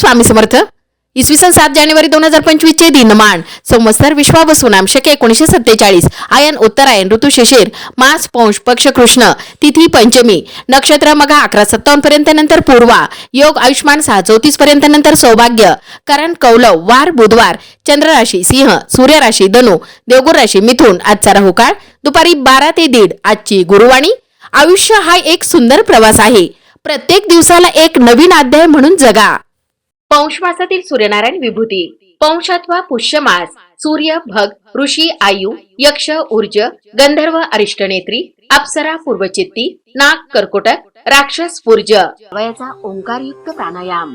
स्वामी समर्थ. इसवी सन सात जानेवारी दोन हजार पंचवीस चे दिनमान. संवत्सर विश्वावसुनाम शके एकोणीशे सत्तेचाळीस. आयन उत्तरायण ऋतू शिशिर मास पौष पक्ष कृष्ण तिथी पंचमी. नक्षत्र मघा अकरा सत्तावन्न पर्यंत नंतर पूर्वा. योग आयुष्मान सहा चौतीस पर्यंत नंतर सौभाग्य. करण कौलव वार बुधवार चंद्र राशी सिंह सूर्य राशी धनु देवगुर राशी मिथुन. आजचा राहुकाळ दुपारी बारा ते दीड. आजची गुरुवाणी. आयुष्य हा एक सुंदर प्रवास आहे. प्रत्येक दिवसाला एक नवीन अध्याय म्हणून जगा. पौष मासातील सूर्यनारायण विभूती. पौष अथवा पुष्यमास. सूर्य भग ऋषी आयु यक्ष ऊर्ज गंधर्व अरिष्टनेत्री अप्सरा पूर्वचित्ती नाग कर्कोटक राक्षस पूर्ज वयाचा ओंकारयुक्त प्राणायाम.